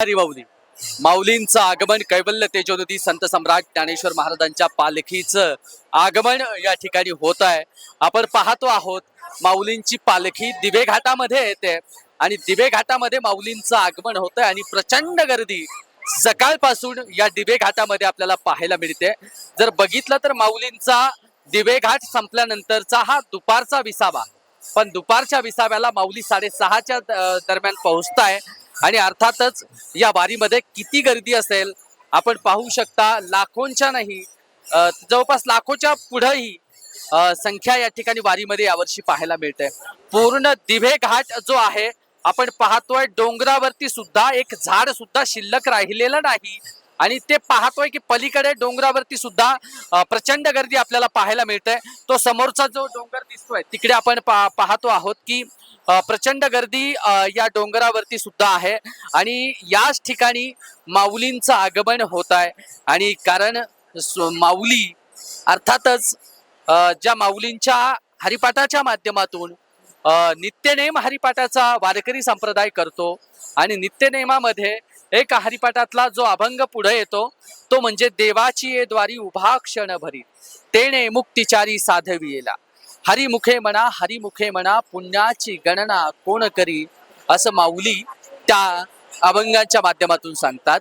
माऊली. माऊलींचं आगमन कैवल्य तेजोदी संत सम्राट ज्ञानेश्वर महाराजांच्या पालखीचं आगमन या ठिकाणी होत आहे. आपण पाहतो आहोत माऊलींची पालखी दिवे घाटामध्ये येते आणि दिवे घाटामध्ये माऊलींचं आगमन होत आहे आणि प्रचंड गर्दी सकाळपासून या दिवे घाटामध्ये आपल्याला पाहायला मिळते. जर बघितलं तर माऊलींचा दिवे घाट संपल्यानंतरचा हा दुपारचा विसावा. पण दुपारच्या विसाव्याला माऊली साडेसहाच्या द- दरम्यान पोहोचताय. आणि अर्थातच या वारीमध्ये किती गर्दी असेल आपण पाहू शकता लाखोंच्या नाही जवळपास लाखोच्या पुढेही संख्या या ठिकाणी वारीमध्ये यावर्षी पाहायला मिळते. पूर्ण दिवे घाट जो आहे आपण पाहतोय डोंगरावरती सुद्धा एक झाड सुद्धा शिल्लक राहिलेलं नाही. आणि ते पाहतोय की पलीकडे डोंगरावरती सुद्धा प्रचंड गर्दी आपल्याला पाहायला मिळते तो समोरचा जो डोंगर दिसतोय तिकडे आपण पा- पाहतो आहोत की प्रचंड गर्दी या डोंगरावरती सुद्धा आहे. आणि याच ठिकाणी माऊलींचं आगमन होत आहे आणि कारण माऊली अर्थातच ज्या माऊलींच्या हरिपाठाच्या माध्यमातून नित्यनेम हरिपाठाचा वारकरी संप्रदाय करतो. आणि नित्यनेमामध्ये एक हरिपाठातला जो अभंग पुढे येतो तो म्हणजे देवाची ये द्वारी उभा क्षण भरी. तेने मुक्तिचारी साधवी येला हरिमुखे म्हणा हरिमुखे म्हणा पुण्याची गणना कोण करी? असं माऊली त्या अभंगाच्या माध्यमातून सांगतात.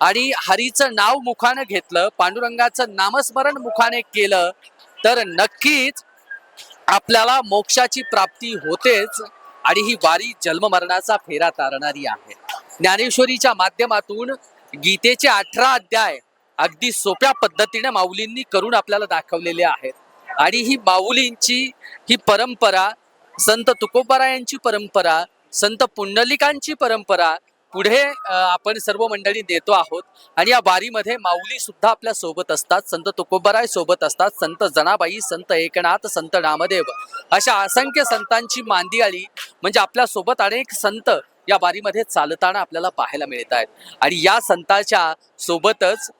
आणि हरीचं नाव मुखानं घेतलं पांडुरंगाचं नामस्मरण मुखाने केलं तर नक्कीच आपल्याला मोक्षाची प्राप्ती होतेच आणि ही वारी जन्म मरणाचा फेरा तारणारी आहे. ज्ञानेश्वरीच्या माध्यमातून गीतेचे अठरा अध्याय अगदी सोप्या पद्धतीने माऊलींनी करून आपल्याला दाखवलेले आहेत. आणि ही माऊलींची ही परंपरा संत तुकोबारायांची परंपरा संत पुंडलिकांची परंपरा पुढे आपण सर्व मंडळी देतो आहोत. आणि या वारीमध्ये माऊली सुद्धा आपल्यासोबत असतात. संत तुकोबराय सोबत असतात. संत जनाबाई संत एकनाथ संत नामदेव अशा असंख्य संतांची मांदियाळी म्हणजे आपल्यासोबत अनेक संत या वारीमध्ये चालताना आपल्याला पाहायला मिळत आहेत. आणि या संताच्या सोबतच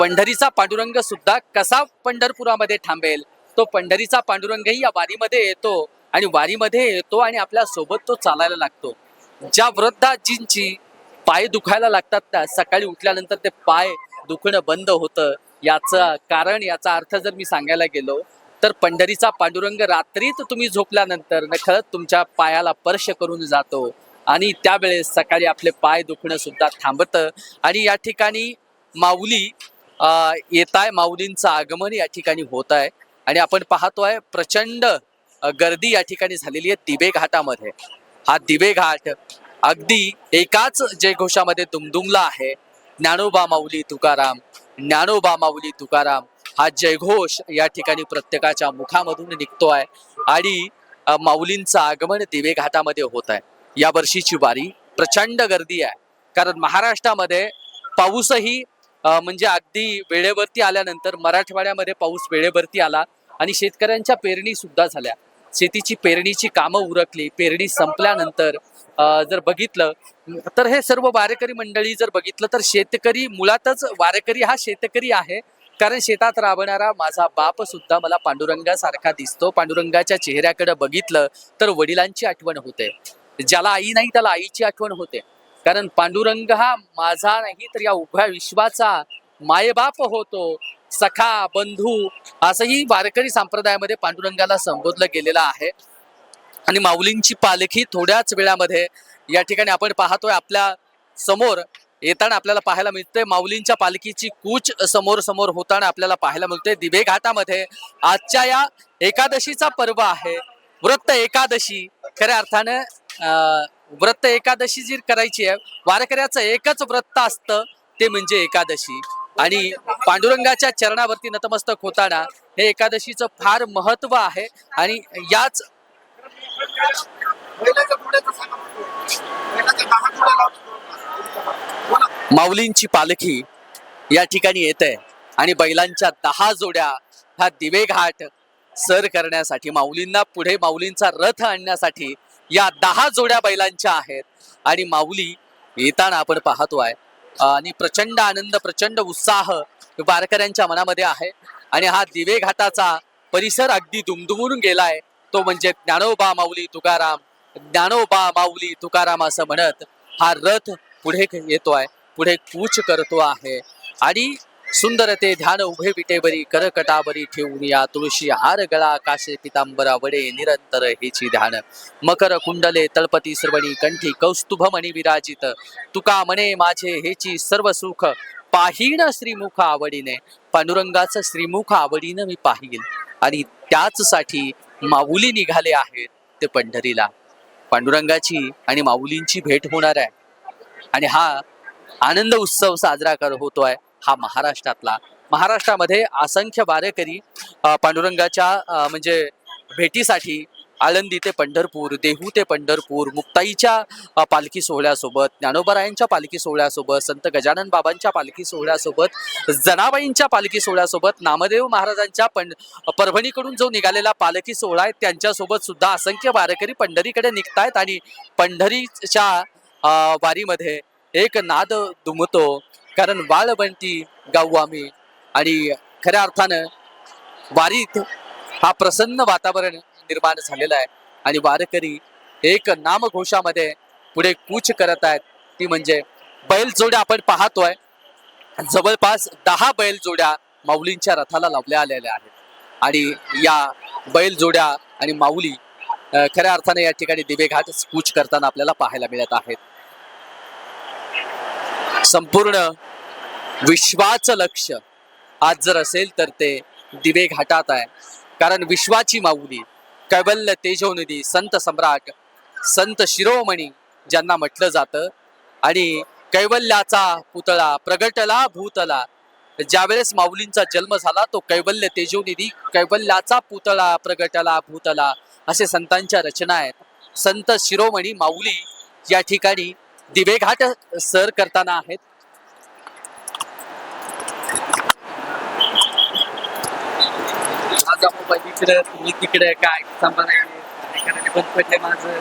पंढरीचा पांडुरंग सुद्धा कसा पंढरपुरामध्ये थांबेल? तो पंढरीचा पांडुरंगही या वारीमध्ये येतो आणि वारीमध्ये येतो आणि आपल्यासोबत तो चालायला लागतो. ज्या वृद्धाजींची पाय दुखायला लागतात त्या सकाळी उठल्यानंतर ते पाय दुखणं बंद होतं. याचं कारण याचा अर्थ जर मी सांगायला गेलो तर पंढरीचा पांडुरंग रात्रीत तुम्ही झोपल्यानंतर नखळत तुमच्या पायाला स्पर्श करून जातो. आणि त्यावेळेस सकाळी आपले पाय दुखणं सुद्धा थांबतं. आणि या ठिकाणी माऊली येत आहे माऊलींचं आगमन या ठिकाणी होत आहे आणि आपण पाहतोय प्रचंड गर्दी या ठिकाणी झालेली आहे दिवे घाटामध्ये. हा दिवे घाट अगदी एकाच जयघोषामध्ये दुमदुमला आहे. ज्ञानोबा माऊली तुकाराम ज्ञानोबा माऊली तुकाराम हा जयघोष या ठिकाणी प्रत्येकाच्या मुखामधून निघतो आहे आणि माऊलींचं आगमन दिवे घाटामध्ये होत आहे या वर्षीची वारी प्रचंड गर्दी आहे. कारण महाराष्ट्रामध्ये पाऊसही म्हणजे अगदी वेळेवरती आल्यानंतर मराठवाड्यामध्ये पाऊस वेळेवरती आला आणि शेतकऱ्यांच्या पेरणी सुद्धा झाल्या. शेतीची पेरणीची कामं उरकली पेरणी संपल्यानंतर जर बघितलं तर हे सर्व वारकरी मंडळी जर बघितलं तर शेतकरी मुळातच वारकरी हा शेतकरी आहे. कारण शेतात राबणारा माझा बाप सुद्धा मला पांडुरंगासारखा दिसतो. पांडुरंगाच्या चेहऱ्याकडे बघितलं तर वडिलांची आठवण होते. ज्याला आई नाही त्याला आईची आठवण होते. कारण पांडुरंग हा माझा नाही तर या उभ्या विश्वाचा मायबाप होतो. सखा बंधू असंही वारकरी संप्रदायामध्ये पांडुरंगाला संबोधलं गेलेलं आहे. आणि माऊलींची पालखी थोड्याच वेळामध्ये या ठिकाणी आपण पाहतोय आपल्यासमोर येताना आपल्याला पाहायला मिळते माऊलींच्या पालखीची कूच समोर समोर होताना आपल्याला पाहायला मिळते दिवे घाटामध्ये आजच्या या एकादशीचा पर्व आहे. व्रत एकादशी. खऱ्या अर्थानं अं, व्रत एकादशी जी करायची आहे वारकऱ्याचं एकच व्रत असतं ते म्हणजे एकादशी. आणि पांडुरंगाच्या चरणावरती नतमस्तक होताना हे एकादशीचं फार महत्त्व आहे आणि याच माऊलींची पालखी या ठिकाणी येत. आहे आणि बैलांच्या दहा जोड्या हा दिवे घाट सर करण्यासाठी माऊलींना पुढे माऊलींचा रथ आणण्यासाठी या दहा जोड्या बैलांच्या आहेत. आणि माऊली येताना आपण पाहतोय आणि प्रचंड आनंद प्रचंड उत्साह वारकऱ्यांच्या मनामध्ये आहे. आणि हा दिवे घाटाचा परिसर अगदी दुमदुमून गेलाय. तो म्हणजे ज्ञानोबा माऊली तुकाराम ज्ञानोबा माऊली तुकाराम असं म्हणत हा रथ पुढे येतोय पुढे कूच करतो आहे. आणि सुंदर ते ध्यान उभे विटेबरी करकटाबरी ठेवून या तुळशी हार गळा काशे पितांबरा वडे निरंतर हेची ध्यान मकर कुंडले तळपती श्रवणी कंठी कौस्तुभ मणी विराजित तुका म्हणे माझे हेची सर्व सुख पाहिण श्रीमुख आवडीने पांडुरंगाचं श्रीमुख आवडीनं मी पाहिल आणि त्याचसाठी माऊली निघाले आहेत ते पंढरीला पांडुरंगाची आणि माऊलींची भेट होणार आहे आणि हा आनंद उत्सव साजरा कर होतोय हा महाराष्ट्रातला. महाराष्ट्रामध्ये असंख्य वारकरी पांडुरंगाच्या म्हणजे भेटीसाठी आळंदी ते पंढरपूर देहू ते पंढरपूर मुक्ताईच्या पालखी सोहळ्यासोबत ज्ञानोबरायांच्या पालखी सोहळ्यासोबत संत गजानन बाबांच्या पालखी सोहळ्यासोबत जनाबाईंच्या पालखी सोहळ्यासोबत नामदेव महाराजांच्या पण परभणीकडून जो निघालेला पालखी सोहळा आहे त्यांच्यासोबत सुद्धा असंख्य वारकरी पंढरीकडे निघतायत आणि पंढरीच्या वारीमध्ये एक नाद दुमतो. कारण बाळबंटी गाऊ आम्ही आणि खऱ्या अर्थानं वारीत हा प्रसन्न वातावरण निर्माण झालेलं आहे. आणि वारकरी एक नामघोषामध्ये पुढे कूच करत आहेत. ती म्हणजे बैल जोड्या आपण पाहतोय. जवळपास दहा बैल जोड्या माऊलींच्या रथाला लावल्या आलेल्या आहेत. आणि या बैल जोड्या आणि माऊली खऱ्या अर्थाने या ठिकाणी दिवेघाट कूच करताना आपल्याला पाहायला मिळत आहेत. संपूर्ण विश्वाचं लक्ष आज जर असेल तर ते दिवे घाटात आहे. कारण विश्वाची माऊली कैवल्य तेजोनिधी संत सम्राट संत शिरोमणी ज्यांना म्हटलं जातं आणि कैवल्याचा पुतळा प्रगटला भूतला ज्यावेळेस माऊलींचा जन्म झाला तो कैवल्य तेजोनिधी कैवल्याचा पुतळा प्रगटला भूतला असे संतांच्या रचना आहेत. संत शिरोमणी माऊली या ठिकाणी दिवेघाट सर करताना आहेत. माझा मोबाईल इकडे तुम्ही तिकडे काय सांभाळ बंद पडले माझं.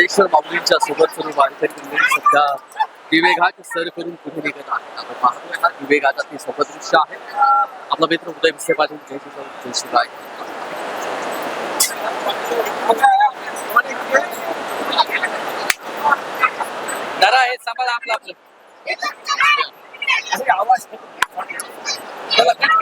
ज्ञानेश्वर माऊलींच्या सोबत सर्व वारकरी सध्या दिवेघाट सर करून पुढे निघत आहेत. आपण पाहतोय दिवेघाटातील सोबत दृश्य आहे. आपला मित्र उदय विसे पाटील, जय जय शिवराय जरा हे आपलं आता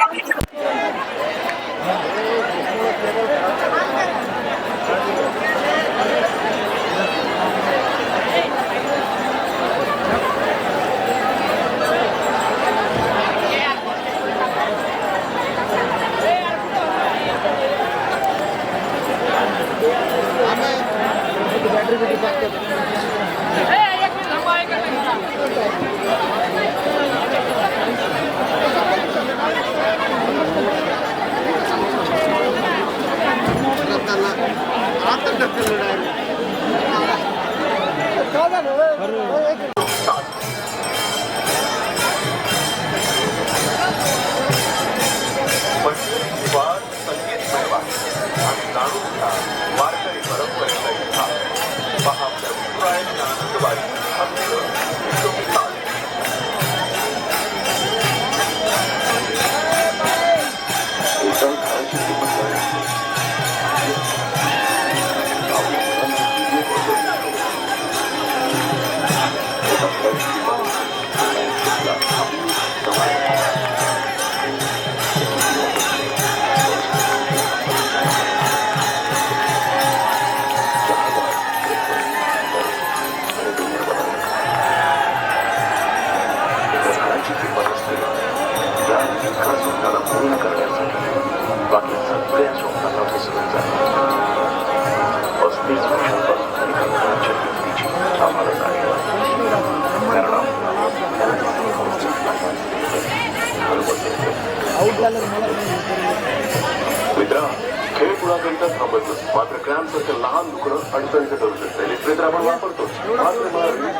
थांबत नसतं. मात्र क्रॅम्प लहान दुखणं अडचणीचं ठरू शकतं. इलेक्ट्रिक तर आपण वापरतो मात्र मला लिप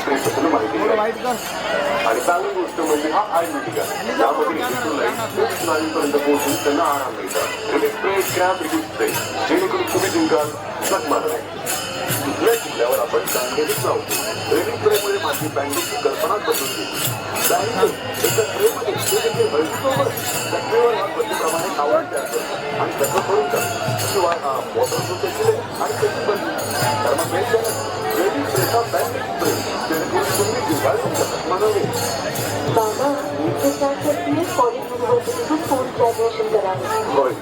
स्प्रे माहिती आणि चांगली गोष्ट म्हणजे हा आयुर्वेदिक आहे. यामध्ये इलेक्ट्रोलाइट स्नायूपर्यंत पोहोचून त्यांना आराम मिळतात electric spray cramp relief spray जेणेकरून तुम्ही जिंकाल शक मारणार दुसऱ्या जिल्ह्यावर आपण बँडेज लावतो रिलीफ स्प्रेमुळे माझी बँडेजची कल्पनाच बदलून दिली बँडेज एका स्प्रेमध्ये ते देखील हळदीसोबत जखमेवर या पद्धतीप्रमाणे आवड तयार आणि त्याचं करून शिवाय वॉटर प्रोटेक्शन आणि त्याची बदली तर मग रिलीफ स्प्रेचा बँडेज स्प्रे जेणेकरून तुम्ही जिंकाल तुमच्या जखमांना बाबा मी त्यासाठी कॉलेज युनिव्हर्सिटीतून पोस्ट ग्रॅज्युएशन करावे होय